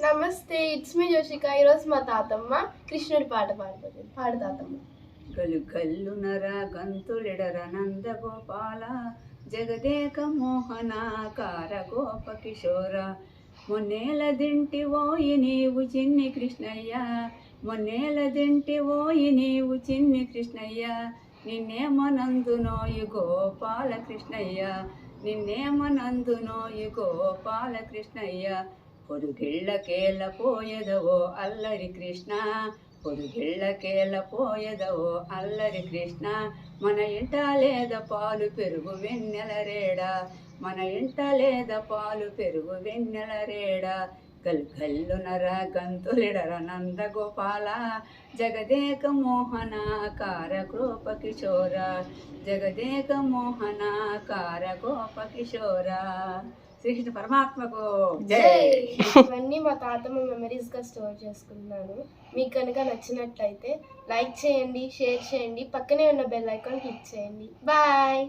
నమస్తే it's me Joshika. ఈరోజు మా తాతమ్మ కృష్ణుడి పాట పాడుతుంది. పాడు తాతమ్మ. గలు గల్లునర గంతులిడర నందగోపాల జగదేక మోహన కార గోప కిషోర మొన్నేల దింటి ఓయి నీవు చిన్ని కృష్ణయ్య మొన్నేల దింటి ఓయి నీవు చిన్ని కృష్ణయ్య. నిన్నేమనందునోయి గోపాల కృష్ణయ్య నిన్నేమనందునోయి గోపాల కృష్ణయ్య పొరుగిళ్ళకేల పోయదవో అల్లరి కృష్ణ పొరుగిళ్ళకేల పోయదవో అల్లరి కృష్ణ. మన ఇంట లేద పాలు పెరుగు వెన్నెల రేడా మన ఇంట లేద పాలు పెరుగు వెన్నెల రేడా. గల్గల్లునర గంతులిడర నందగోపాల జగదేక మోహన కార గోప కిశోర జగదేక మోహన కార గోప కిశోర శ్రీకృష్ణ పరమాత్మకు. జై. ఇవన్నీ మా తాతమ్మ మెమరీస్గా స్టోర్ చేసుకున్నాను. మీకు కనుక నచ్చినట్లయితే లైక్ చేయండి షేర్ చేయండి పక్కనే ఉన్న బెల్ ఐకాన్ క్లిక్ చేయండి. బాయ్